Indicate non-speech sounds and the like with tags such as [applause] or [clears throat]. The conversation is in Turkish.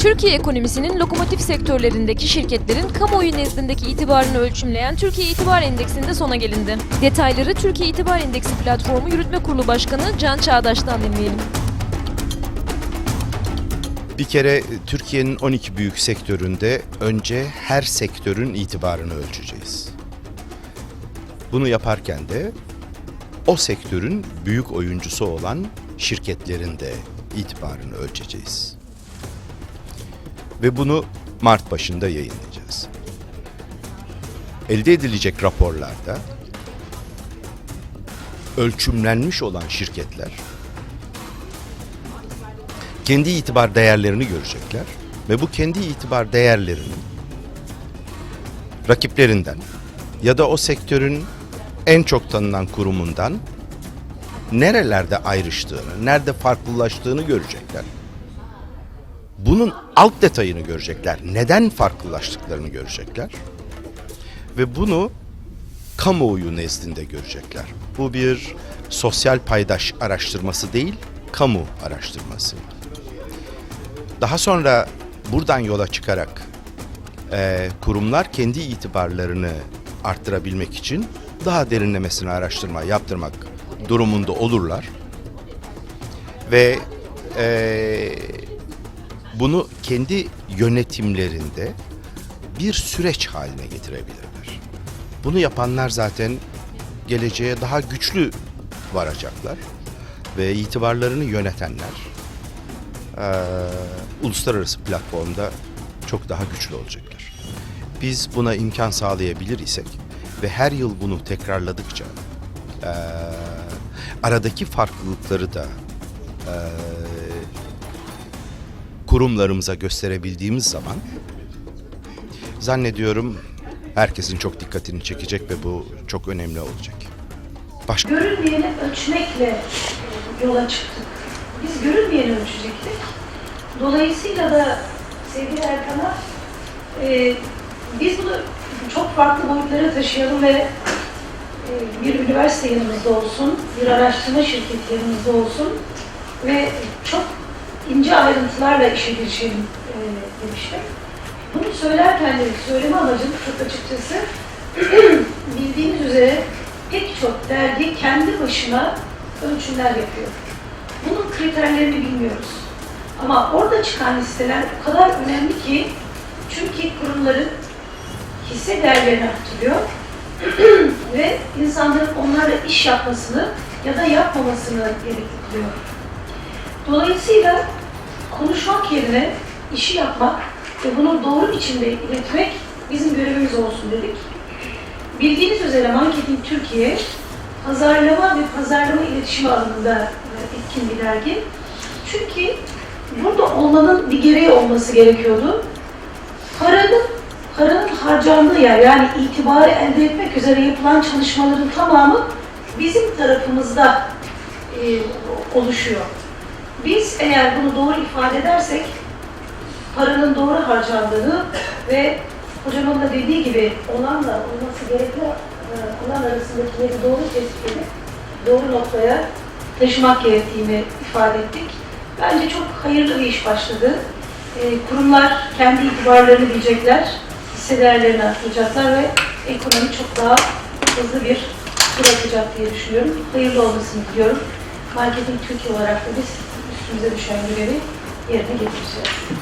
Türkiye ekonomisinin lokomotif sektörlerindeki şirketlerin kamuoyu nezdindeki itibarını ölçümleyen Türkiye İtibar Endeksinde sona gelindi. Detayları Türkiye İtibar Endeksi Platformu Yürütme Kurulu Başkanı Can Çağdaş'tan dinleyelim. Bir kere e, Türkiye'nin 12 büyük sektöründe önce her sektörün itibarını ölçeceğiz. Bunu yaparken de o sektörün büyük oyuncusu olan şirketlerin de itibarını ölçeceğiz. Ve bunu Mart başında yayınlayacağız. Elde edilecek raporlarda ölçümlenmiş olan şirketler kendi itibar değerlerini görecekler ve bu kendi itibar değerlerini rakiplerinden ya da o sektörün en çok tanınan kurumundan nerelerde ayrıştığını, nerede farklılaştığını görecekler. Bunun alt detayını görecekler. Neden farklılaştıklarını görecekler. Ve bunu kamuoyu nezdinde görecekler. Bu bir sosyal paydaş araştırması değil, kamu araştırması. Daha sonra buradan yola çıkarak eee, kurumlar kendi itibarlarını arttırabilmek için daha derinlemesine araştırma yaptırmak durumunda olurlar. Ve eee, bunu kendi yönetimlerinde bir süreç haline getirebilirler. Bunu yapanlar zaten geleceğe daha güçlü varacaklar ve itibarlarını yönetenler eee, uluslararası platformda çok daha güçlü olacaklar. Biz buna imkan sağlayabilir isek ve her yıl bunu tekrarladıkça eee, aradaki farklılıkları da eee, kurumlarımıza gösterebildiğimiz zaman zannediyorum herkesin çok dikkatini çekecek ve bu çok önemli olacak. Başka Görünmeyeni ölçmekle e, yola çıktık. Biz görünmeyeni ölçecektik. Dolayısıyla da sevgili Erkan'a e, biz bunu çok farklı boyutlara taşıyalım ve e, bir üniversite yanımızda olsun, bir araştırma şirketi yanımızda olsun ve çok ince ayrıntılarla işe girişelim e, demiştim. Bunu söylerken de söyleme amacım çok açıkçası [clears throat] bildiğiniz üzere pek çok dergi kendi başına ölçümler yapıyor. Bunun kriterlerini bilmiyoruz. Ama orada çıkan listeler o kadar önemli ki çünkü kurumların hisse değerlerini artırıyor [clears throat] ve insanların onlarla iş yapmasını ya da yapmamasını gerekli kılıyor. Dolayısıyla konuşmak yerine işi yapmak ve bunu doğru biçimde iletmek bizim görevimiz olsun dedik. Bildiğiniz üzere Marketing Türkiye pazarlama ve pazarlama iletişimi alanında e, etkin bir dergi. Çünkü burada olmanın bir gereği olması gerekiyordu. Paranın paranın harcandığı yer yani itibarı elde etmek üzere yapılan çalışmaların tamamı bizim tarafımızda e, oluşuyor. Biz eğer bunu doğru ifade edersek paranın doğru harcandığını ve hocamın da dediği gibi olanla olması gerekli e, olan arasındaki yeri doğru tespit doğru noktaya taşımak gerektiğini ifade ettik. Bence çok hayırlı bir iş başladı. E, kurumlar kendi itibarlarını bilecekler, hisse değerlerini artıracaklar ve ekonomi çok daha hızlı bir tur atacak diye düşünüyorum. Hayırlı olmasını diliyorum. Marketing Türkiye olarak da biz üstümüze düşen görevi yerine getireceğiz.